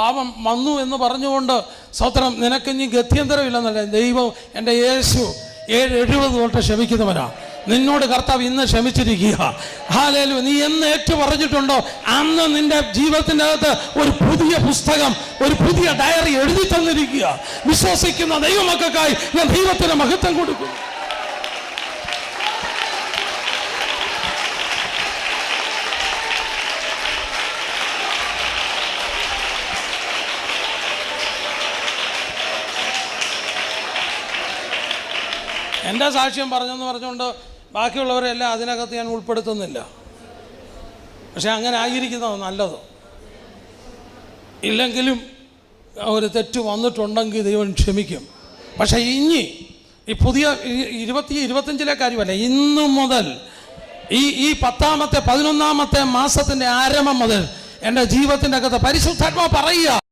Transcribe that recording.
പാപം വന്നു എന്ന് പറഞ്ഞുകൊണ്ട് സ്വത്രം നിനക്കിഞ്ഞി ഗത്യന്തരമില്ലെന്നല്ല. ദൈവം എന്റെ യേശു ഏഴ് എഴുപത് തൊട്ട് ക്ഷമിക്കുന്നവനാ. നിന്നോട് കർത്താവ് ഇന്ന് ക്ഷമിച്ചിരിക്കുക. ഹാലേലു നീ എന്ന് ഏറ്റു പറഞ്ഞിട്ടുണ്ടോ? അന്ന് നിന്റെ ജീവിതത്തിന്റെ അകത്ത് ഒരു പുതിയ പുസ്തകം ഒരു പുതിയ ഡയറി എഴുതി തന്നിരിക്കുക. വിശ്വസിക്കുന്ന ദൈവമക്കൾക്കായി ഞാൻ ദൈവത്തിന് മഹത്വം കൊടുക്കുന്നു. എന്റെ സാക്ഷ്യം പറഞ്ഞെന്ന് പറഞ്ഞുകൊണ്ട് ബാക്കിയുള്ളവരെല്ലാം അതിനകത്ത് ഞാൻ ഉൾപ്പെടുത്തുന്നില്ല. പക്ഷെ അങ്ങനെ ആയിരിക്കുന്നത് നല്ലത്? ഇല്ലെങ്കിലും ഒരു തെറ്റ് വന്നിട്ടുണ്ടെങ്കിൽ ദൈവം ക്ഷമിക്കും. പക്ഷേ ഇനി ഈ പുതിയ ഇരുപത്തി ഇരുപത്തഞ്ചിലെ കാര്യമല്ല ഇന്നു മുതൽ ഈ ഈ പത്താമത്തെ പതിനൊന്നാമത്തെ മാസത്തിന്റെ ആരംഭം മുതൽ എന്റെ ജീവിതത്തിന്റെ അകത്ത് പരിശുദ്ധാത്മാ പറയുക.